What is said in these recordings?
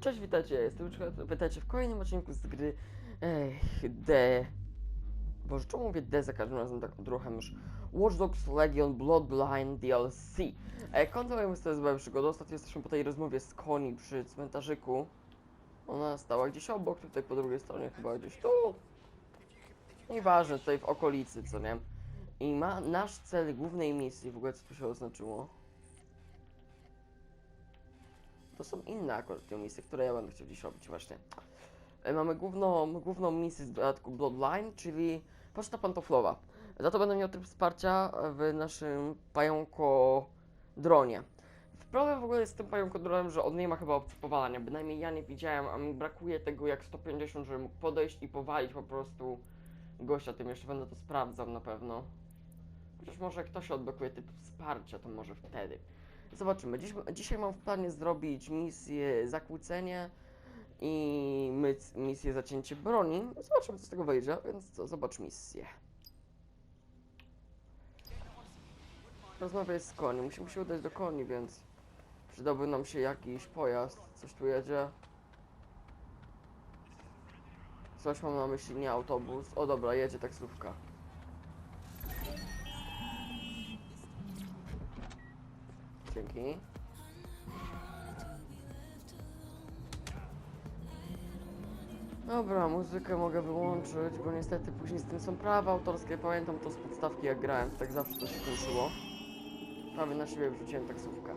Cześć, witajcie, ja jestem Łuczko, witajcie w kolejnym odcinku z gry Ech, D... Boże, czemu mówię D za każdym razem tak odruchem już? Watch Dogs Legion Bloodline DLC. E, kontynuujemy z przygodę. Ostatnio jesteśmy po tej rozmowie z Koni przy cmentarzyku. Ona stała gdzieś obok, tutaj po drugiej stronie, chyba gdzieś tu. Nieważne, tutaj w okolicy, co nie? I ma nasz cel głównej misji, w ogóle co tu się oznaczyło? To są inne akurat te misje, które ja będę chciał dziś robić właśnie. E, Mamy główną, główną misję z dodatku Bloodline, czyli poczta pantoflowa. Za to będę miał tryb wsparcia w naszym pająko dronie. Problem w ogóle jest z tym pająkodronem, że on nie ma chyba opcji powalania, bynajmniej ja nie widziałem, a mi brakuje tego jak 150, żeby mógł podejść i powalić po prostu gościa tym, jeszcze będę to sprawdzał na pewno. Chociaż może ktoś odblokuje typ wsparcia, to może wtedy. Zobaczymy. Dziś, dzisiaj mam w planie zrobić misję zakłócenie i misję zacięcie broni. Zobaczymy co z tego wyjdzie, więc co, zobacz misję. Rozmawiaj z koni. Musimy się udać do koni, więc przydałby nam się jakiś pojazd. Coś tu jedzie. Coś mam na myśli, nie autobus. O dobra, jedzie taksówka. Dobra, muzykę mogę wyłączyć, bo niestety później z tym są prawa autorskie. Pamiętam to z podstawki jak grałem, tak zawsze to się kończyło. Prawie na siebie wrzuciłem taksówkę.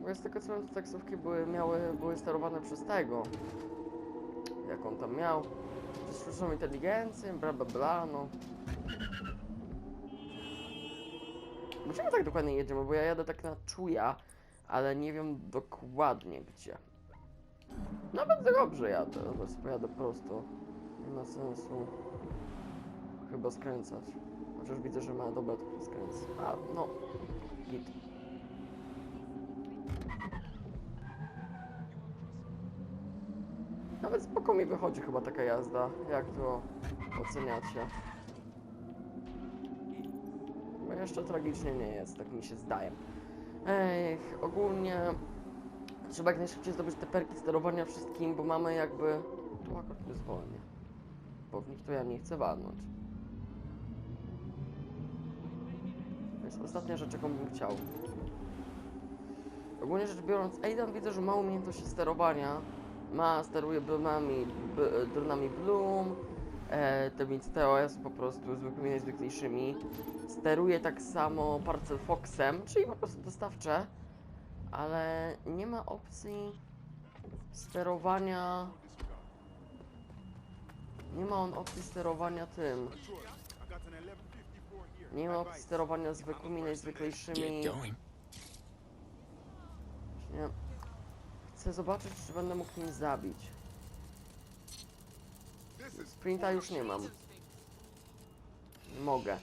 Bo z tego co wiem, taksówki były, miały, były sterowane przez tego. Jak on tam miał. Przez sztuczną inteligencję, bla bla bla, no. Dlaczego tak dokładnie jedziemy? Bo ja jadę tak na czuja, ale nie wiem dokładnie gdzie. Nawet dobrze jadę, bo sobie jadę prosto. Nie ma sensu chyba skręcać. Chociaż widzę, że ma dobra, to skręcę. A, no, git. Nawet spoko mi wychodzi chyba taka jazda. Jak to oceniacie? Jeszcze tragicznie nie jest, tak mi się zdaje. Ech, ogólnie trzeba jak najszybciej zdobyć te perki sterowania wszystkim, bo mamy jakby... Tu akurat wyzwolenie. Bo w nich to ja nie chcę walnąć. To jest ostatnia rzecz, jaką bym chciał. Ogólnie rzecz biorąc, Aidan widzę, że ma umiejętności sterowania. Ma, steruje dronami, b, dronami Bloom, e, tymi TOS po prostu zwykłymi najzwyklejszymi. Steruje tak samo Parcel Foxem, czyli po prostu dostawcze, ale nie ma opcji sterowania. Nie ma on opcji sterowania tym. Nie ma opcji sterowania zwykłymi najzwyklejszymi. Nie. Chcę zobaczyć, czy będę mógł nim zabić. Sprinta już nie mam. Mogę.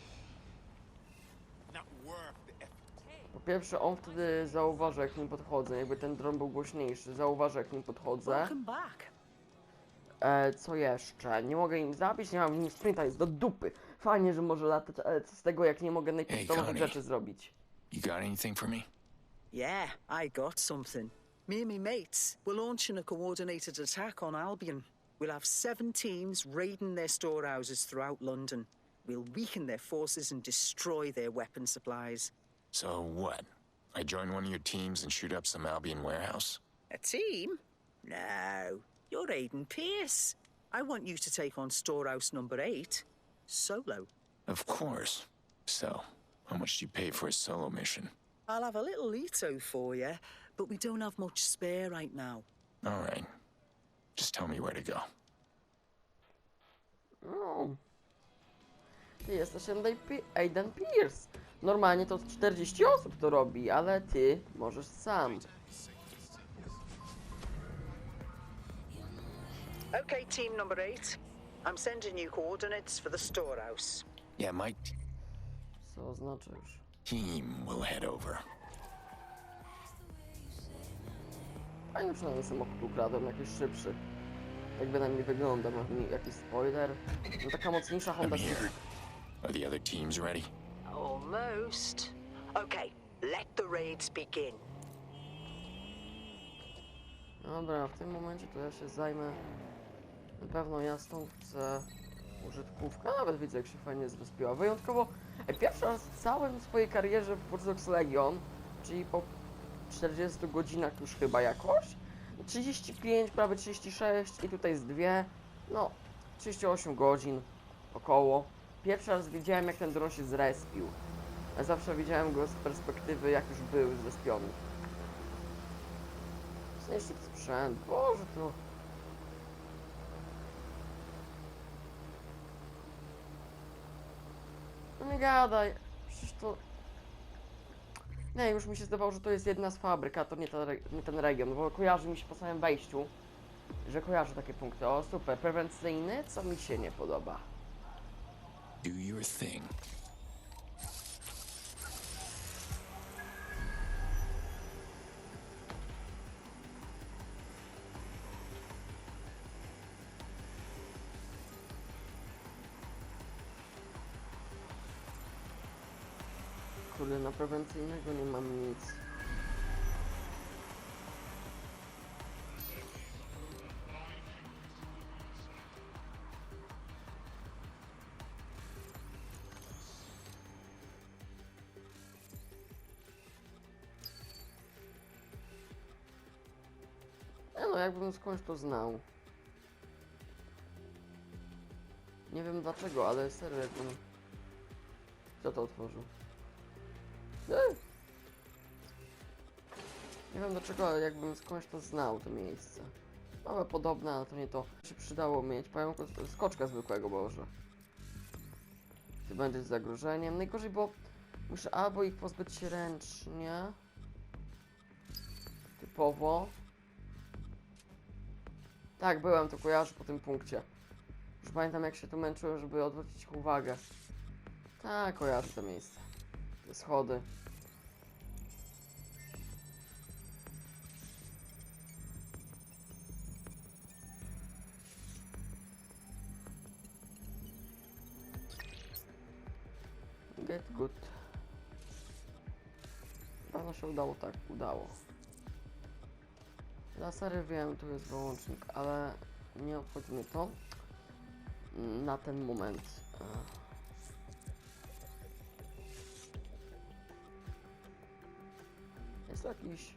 Po pierwsze, on wtedy zauważy, jak nim podchodzę. Jakby ten dron był głośniejszy, zauważy, jak nim podchodzę. E, co jeszcze? Nie mogę im zabić, nie mam nim sprinta, jest do dupy. Fajnie, że może latać, ale co z tego, jak nie mogę najpodstawowych rzeczy zrobić. You got anything for me? Yeah, I got something. Me and me mates, we're launching a coordinated attack on Albion. We'll have seven teams raiding their storehouses throughout London. We'll weaken their forces and destroy their weapon supplies. So what? I join one of your teams and shoot up some Albion warehouse? A team? No, you're Aiden Pierce. I want you to take on storehouse number eight solo. Of course. So, how much do you pay for a solo mission? I'll have a little Leto for you, but we don't have much spare right now. All right. Just tell me where to go. No. Ty jesteś Aiden Pierce. Normalnie to 40 osób to robi, ale ty możesz sam. Okay, team number eight. I'm sending you coordinates for the storehouse. Yeah, my Co oznacza już? team will head over. Fajnie przynajmniej samochód ukradłem, jakiś szybszy. Tak bynajmniej wygląda, ma mi jakiś spoiler. No taka mocniejsza Honda I'm here. Civic. Are the other teams ready? Almost. Okay, let the raids begin. Dobra, w tym momencie to ja się zajmę. Na pewno ja stąd chcę Nawet widzę, jak się fajnie zrespiła. Wyjątkowo e, pierwszy raz w całym swojej karierze w Watch Dogs Legion, czyli po 40 godzinach już chyba jakoś. 35, prawie 36 i tutaj z dwie. No, 38 godzin około. Pierwszy raz widziałem, jak ten dron się zrespił. Ja zawsze widziałem go z perspektywy, jak już był zrespiony. Zniszczyć sprzęt, boże to... No nie gadaj, przecież to... Nie, już mi się zdawało, że to jest jedna z fabryk, a to nie, ta, nie ten region, bo kojarzy mi się po samym wejściu, że kojarzę takie punkty. O, super, prewencyjny, co mi się nie podoba. Do your thing. Na prewencyjnego nie mam nic. Nie no, jakbym skądś to znał. Nie wiem dlaczego, ale serio jakbym... Kto to otworzył? Nie wiem dlaczego, jakbym skądś to znał, to miejsce. Małe podobne, ale to nie to. Się przydało mieć pająka, skoczka zwykłego, Boże. Ty będziesz zagrożeniem. Najgorzej, bo muszę albo ich pozbyć się ręcznie. Typowo. Tak, byłem, to kojarzę po tym punkcie. Już pamiętam jak się tu męczyłem, żeby odwrócić uwagę. Tak, kojarzę to miejsce. Te schody. Get good. Się udało, tak, udało. Lasery wiem, tu jest wyłącznik, ale nie obchodzi mnie to na ten moment. Jest jakiś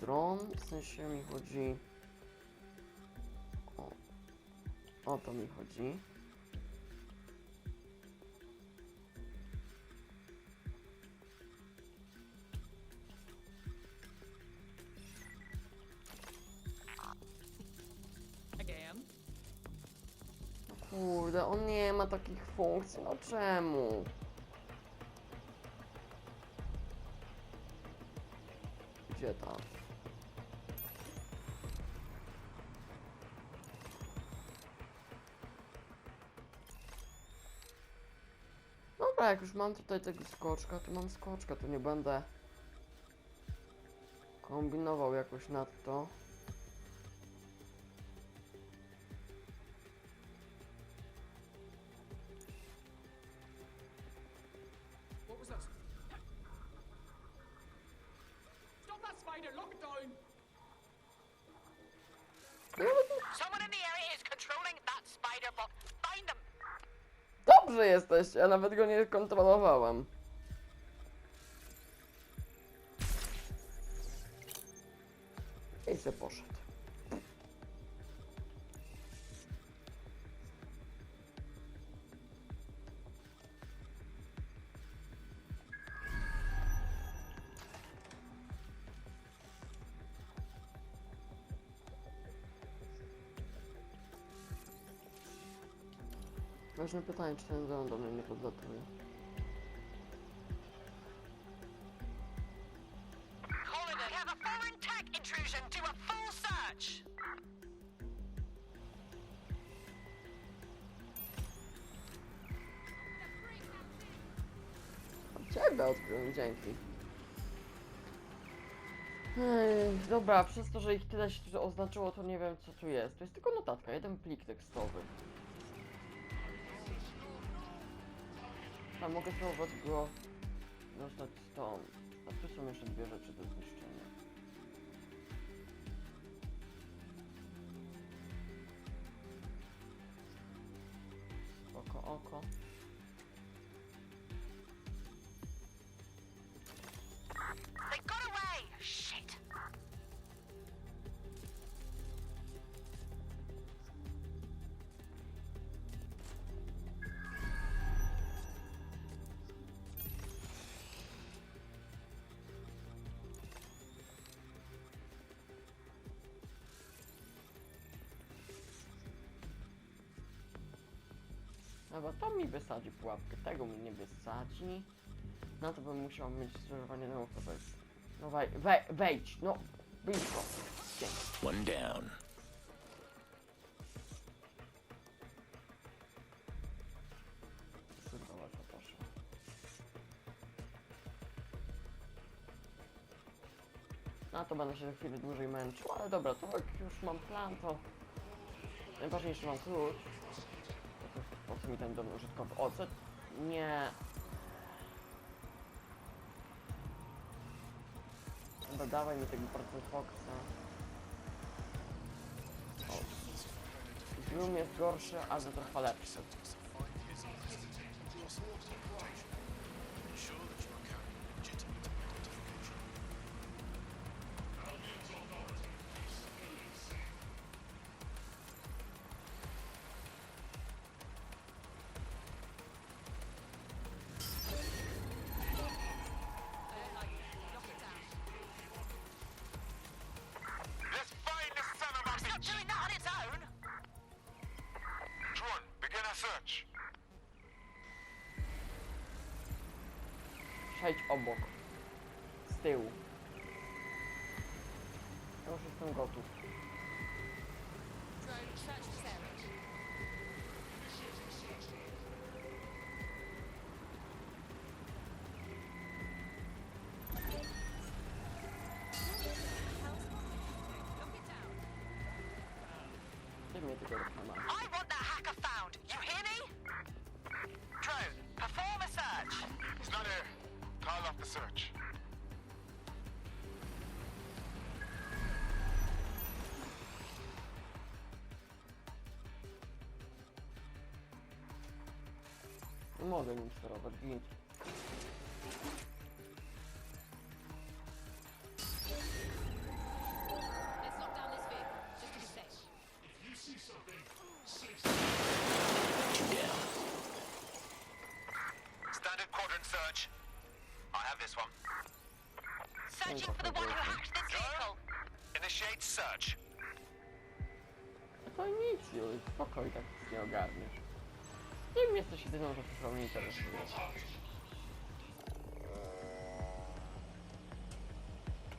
dron, w sensie mi chodzi o, o to mi chodzi. Kurde, on nie ma takich funkcji, no czemu? Gdzie tam? Dobra, jak już mam tutaj tego skoczka, to mam skoczka, to nie będę kombinował jakoś nad to. Ja nawet go nie kontrolowałem. I se poszedł. Ważne pytanie, czy ten dron do mnie nie podlatuje. Ciebie odkryłem, dzięki. Ej, dobra, przez to, że ich tyle się tu oznaczyło, to nie wiem co tu jest. To jest tylko notatka, jeden plik tekstowy. A mogę spróbować go dostać stąd. A tu są jeszcze dwie rzeczy do zniszczenia. Oko, oko. Dobra, to mi wysadzi pułapkę, tego mi nie wysadzi. No to bym musiał mieć skrzyżowanie na to weź. No wej, wej, wejdź, no blisko. Dzięki. One down. Kurwa, to. No będę się za chwilę dłużej męczył, ale dobra, to jak już mam plan, to najważniejszy mam klucz. To Po co mi ten dom użytkowy? O, co? Nie. Dobra, dawaj mi tego procent Foxa. Bloom jest gorszy, ale trochę lepszy. Przejdź obok. Z tyłu. Ja już jestem gotów. Nie mogę nim sterować, git. Let's lock down this vehicle, just to be safe. Two down. Standard quadrant search. I have this one. Searching for the one who hacked this vehicle! Initiate search. A to nic, Juj, spokojnie, tak nic nie ogarniesz. Nie jesteś jedyną rzeczą, którą mnie interesuje.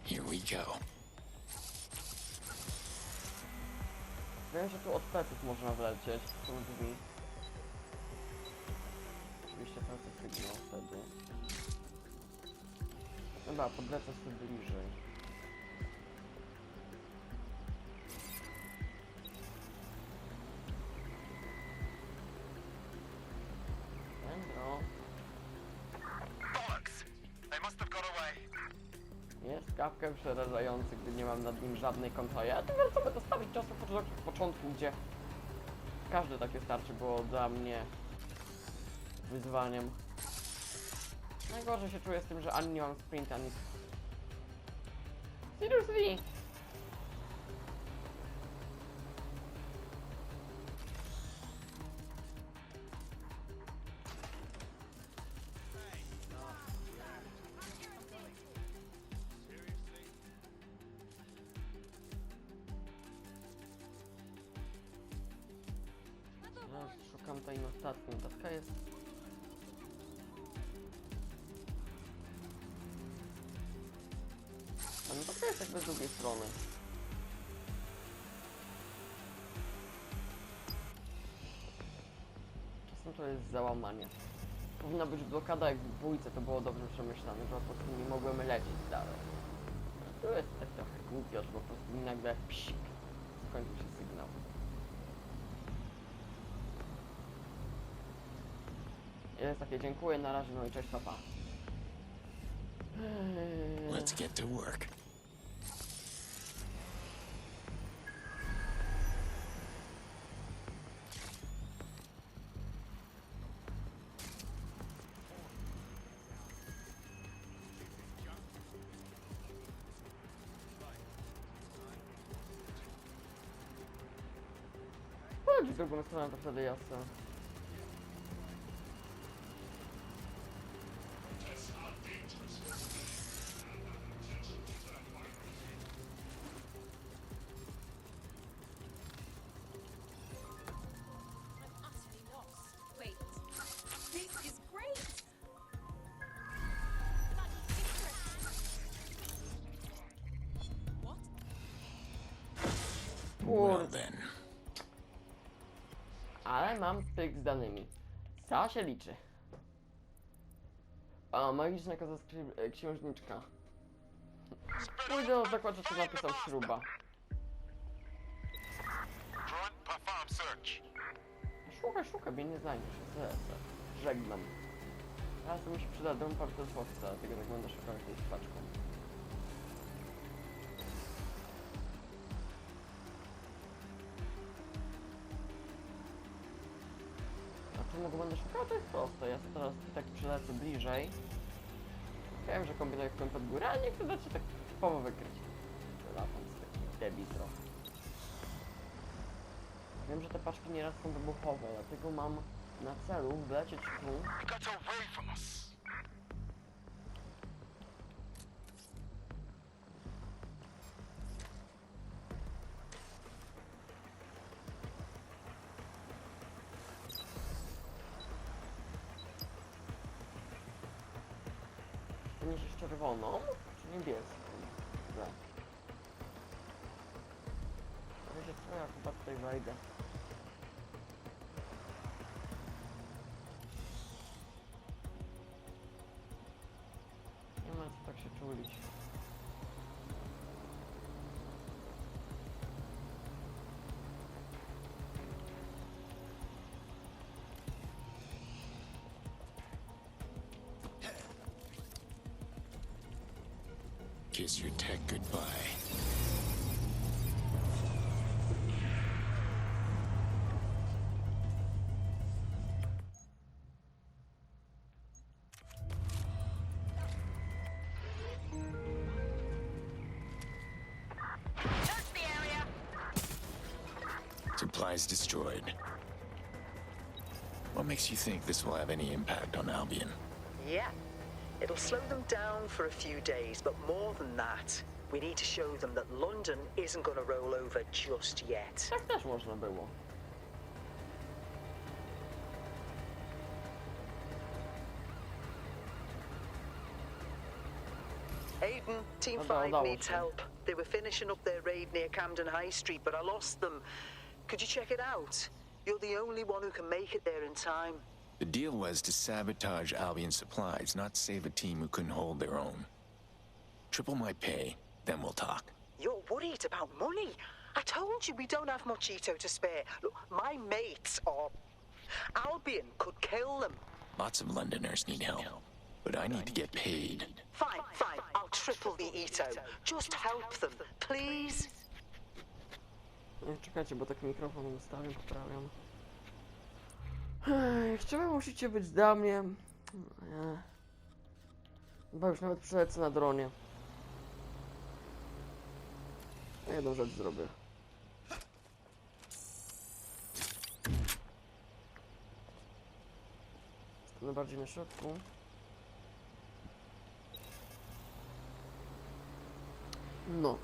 Here we go. Wiem, że tu od pleców można wlecieć, są drzwi. Oczywiście tracę sygnał wtedy. Dobra, podlecę sobie bliżej. Kawkę przerażający, gdy nie mam nad nim żadnej kontroli. A tu sobie dostawić czasu po początku, gdzie każde takie starcie było dla mnie wyzwaniem. Najgorzej się czuję z tym, że ani nie mam sprint, ani... Seriously! Jakby z drugiej strony. Czasem to jest załamanie. Powinna być blokada jak w dwójce, to było dobrze przemyślane, że po prostu nie mogłem lecieć dalej. Tu jest tak trochę głupio, że po prostu mi nagle psik, skończył się sygnał. Jest takie dziękuję, na razie, no i cześć papa. Let's get to work. Dlaczego my stronę to wtedy jasne? Z danymi. Co się liczy? A, magiczna koza skrzy- e, księżniczka. Pójdę do zakładu, co napisał śruba. Szukaj, szukaj, mnie nie znajdziesz. Se, se. Żegnam. Teraz mi się przyda dom partnerstwowca, dlatego tak będę szukał jakąś tak przylecę bliżej. Wiem, że kombinuję w pod górę, ale nie chcę dać się tak typowo wykryć. Latam z takim debil trochę. Wiem, że te paczki nieraz są wybuchowe, dlatego mam na celu wlecieć tu. Kiss your tech goodbye. Search the area. Supplies destroyed. What makes you think this will have any impact on Albion? Yeah. It'll slow them down for a few days, but more than that, we need to show them that London isn't going to roll over just yet. Tak też można było. Aiden, Team Dobra, 5 udało needs się. help. They were finishing up their raid near Camden High Street, but I lost them. Could you check it out? You're the only one who can make it there in time. The deal was to sabotage Albion supplies, not save a team who couldn't hold their own. Triple my pay, then we'll talk. You're worried about money. I told you we don't have much Ito to spare. Look, my mates are. Albion could kill them. Lots of Londoners need help, but I need to get paid. Fine, fine. I'll triple the Ito. Just help them, please. Czekajcie, bo tak mikrofon ustawiam, poprawiam. Czemu musicie być dla mnie? Nie. Chyba już nawet przelecę na dronie. Jedną rzecz zrobię. Stanę bardziej na środku. No.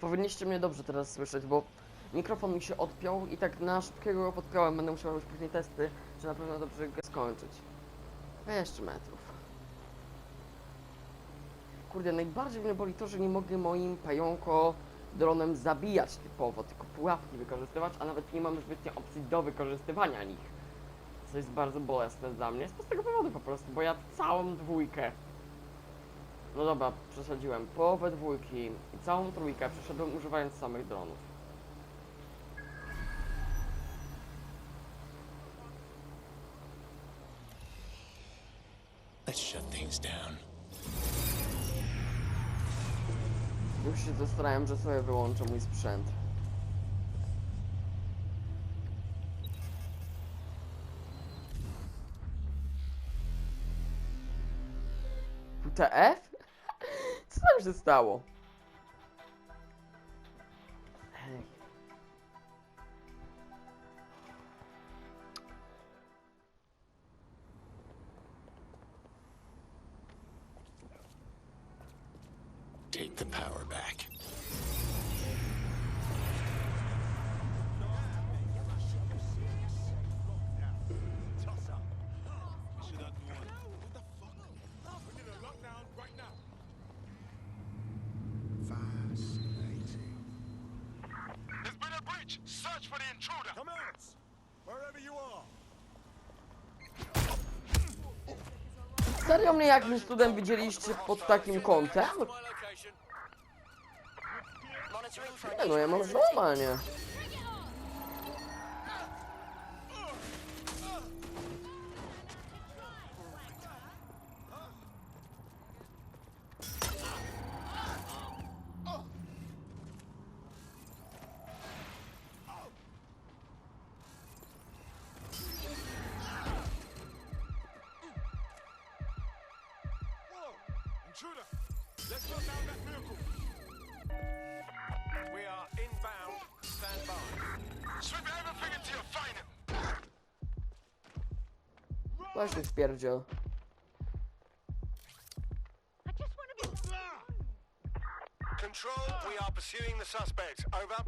Powinniście mnie dobrze teraz słyszeć, bo mikrofon mi się odpiął i tak na szybkiego go podpiąłem. Będę musiał już później testy, czy na pewno dobrze go skończyć. 200 metrów. Kurde, najbardziej mnie boli to, że nie mogę moim pająko dronem zabijać typowo, tylko pułapki wykorzystywać, a nawet nie mam zbytnio opcji do wykorzystywania nich. Co jest bardzo bolesne dla mnie, z prostego powodu po prostu, bo ja całą dwójkę no dobra, przesadziłem. Połowę dwójki i całą trójkę przeszedłem używając samych dronów. Let's shut things down. Już się zastanawiam, że sobie wyłączę mój sprzęt. WTF? Co tam się stało? Ej. Take the power back. Serio mnie jakimś cudem widzieliście pod takim kątem? Nie no, ja mam normalnie. Intruder! Let's go down that vehicle. We are inbound. Stand by. Sweep everything until you find him. Właśnie spierdziel. Control, we are pursuing the suspect. Over.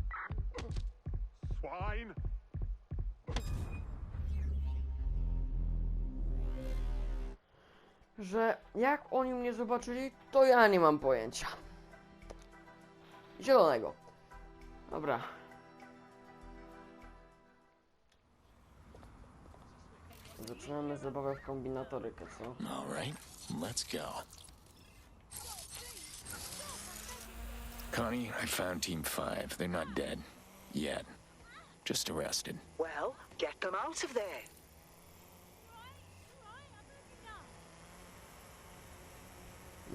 Że jak oni mnie zobaczyli, to ja nie mam pojęcia. Zielonego. Dobra. Zaczynamy zabawę w kombinatorykę, co? All right, let's go. Connie, I found Team 5. They're not dead. Yet. Just arrested. Well, get them out of there.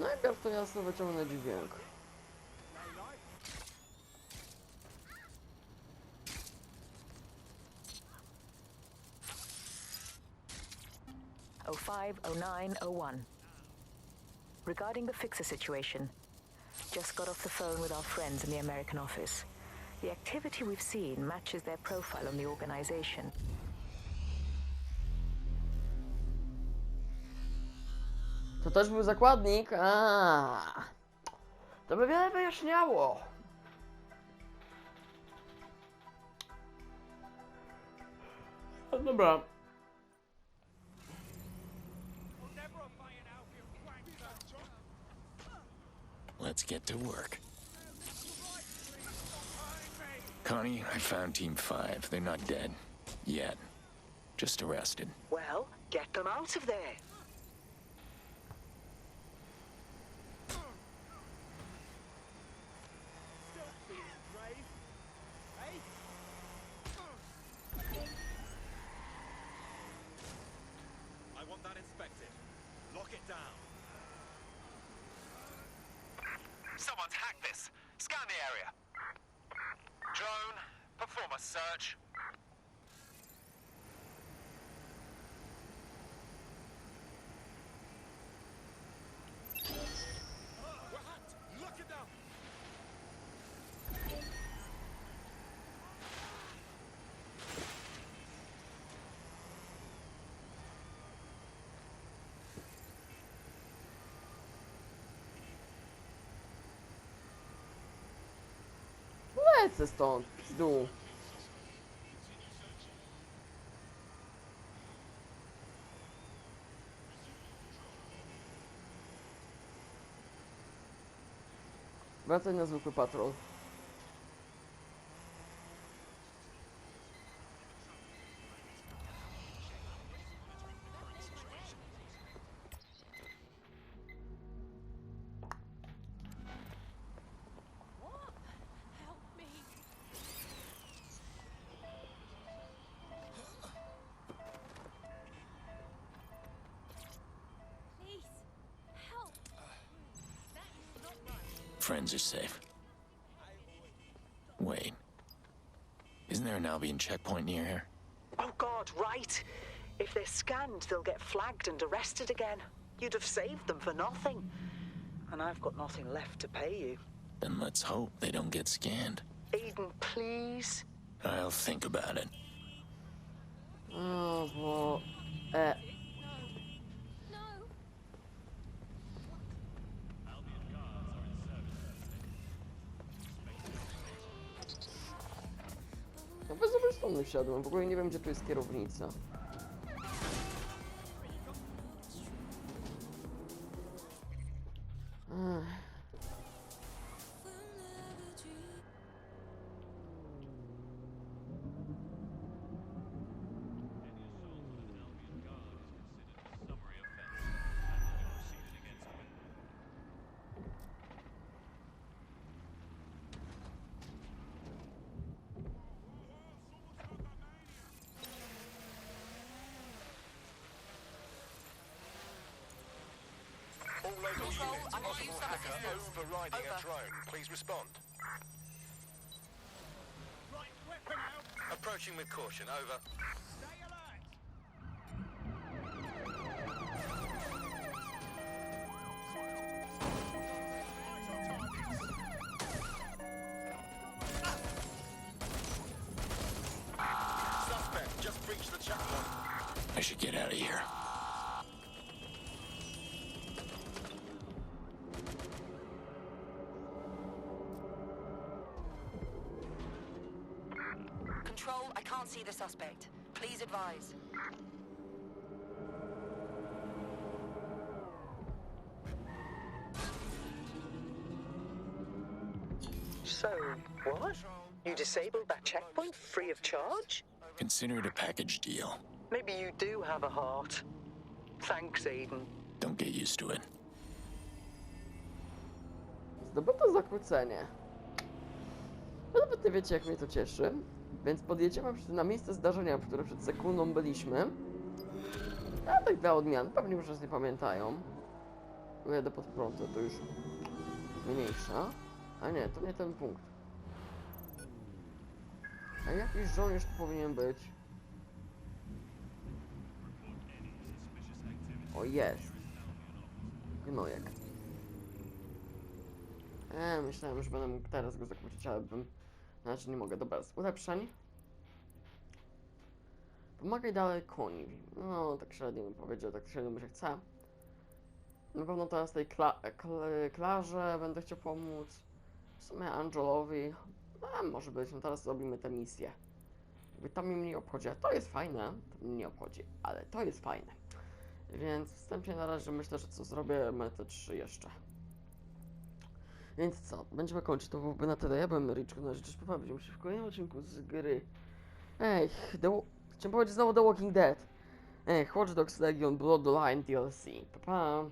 Najpierw to jasno wyciągnę dźwięk. Oh five oh nine oh one. Regarding the fixer situation, just got off the phone with our friends in the American office. The activity we've seen matches their profile on the organization. To też był zakładnik? A, To by wiele wyjaśniało. No dobra. Let's get to work. Connie, I found Team 5. They're not dead. Yet. Just arrested. Well, get them out of there. Lecę stąd, pizdu. Wracaj na zwykły patrol. friends are safe. Wait. Isn't there an Albion checkpoint near here? Oh god, right. If they're scanned, they'll get flagged and arrested again. You'd have saved them for nothing. And I've got nothing left to pay you. Then let's hope they don't get scanned. Aiden, please. I'll think about it. Oh, well, uh... wsiadłem, w ogóle nie wiem, gdzie tu jest kierownica. Control, I can possible some hacker assistance. overriding Over. a drone. Please respond. Right, Approaching with caution. Over. Suspect. Please advise. So, what? You disabled that checkpoint free of charge? Consider it a package deal. Maybe you do have a heart. Thanks, Aiden. Don't get used to it. Zdobyto zakłócenie. No nawet nie wiecie, jak mnie to cieszy. Więc podjedziemy na miejsce zdarzenia, w które przed sekundą byliśmy. A tak dla odmian, pewnie już nas nie pamiętają. Jedę pod prąd, to już mniejsza. A nie, to nie ten punkt. A jakiś żołnierz tu powinien być. O, jest. Gnojek. E, myślałem, że będę mógł teraz go zakłócić, ale bym... Znaczy nie mogę, dobra, ulepszeń. Pomagaj dalej koni. No, tak średnio bym powiedział, tak średnio mi się chce. Na pewno teraz tej kla kl Klarze będę chciał pomóc. W sumie Angelowi. A, może być, no teraz zrobimy tę misję. Jakby to mnie nie obchodzi, a to jest fajne. To mnie nie obchodzi, ale to jest fajne. Więc wstępnie na razie myślę, że co zrobię metę 3 jeszcze. Więc co, będziemy kończyć to byłoby na tyle. Ja byłem Ryczku, na rzecz poprawił się w kolejnym odcinku z gry. Ej, The, chciałem powiedzieć znowu The Walking Dead. Ej, Watch Dogs Legion Bloodline DLC. Pa, pa.